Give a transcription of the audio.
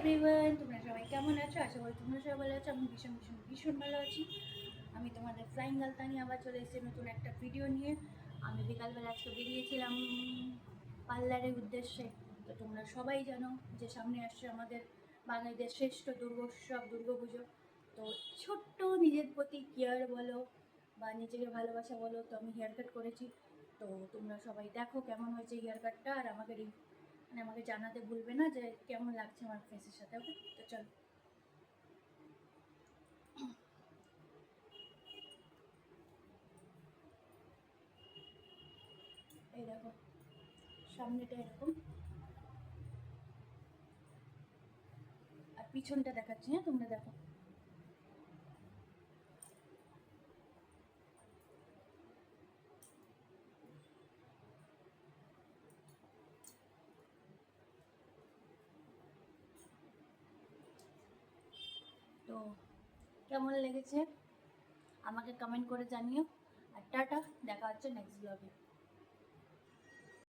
Everyone তোমরা সবাই কেমন আছো? আশা করি তোমরা সবাই ভালো আছো। আমি ভীষণ ভীষণ ভীষণ ভালো আছি। আমি তোমাদের ফ্লাইং গালতা নিয়ে আবার চলে এসেছি নতুন একটা ভিডিও নিয়ে। আমি বিকালবেলা আজকে বেরিয়েছিলাম পার্লারের উদ্দেশ্যে। তো তোমরা সবাই জানো যে সামনে আসছে আমাদের বাঙালিদের শ্রেষ্ঠ দুর্গোৎসব, দুর্গাপুজো। তো ছোট্ট নিজের প্রতি কেয়ার বলো বা নিজেকে ভালোবাসা বলো, তো আমি হেয়ার কাট করেছি। তো তোমরা সবাই দেখো কেমন হয়েছে হেয়ার কাটটা আর আমাকে মানে আমাকে জানাতে ভুলবে না যে কেমন লাগছে আমার ফেসের সাথে ওকে তো চল। এই দেখো, সামনেটা এরকম। আর পিছনটা দেখাচ্ছি হ্যাঁ তোমরা দেখো। তো কেমন লেগেছে? আমাকে কমেন্ট করে জানিও। আর টাটা দেখা হচ্ছে নেক্সট ব্লগে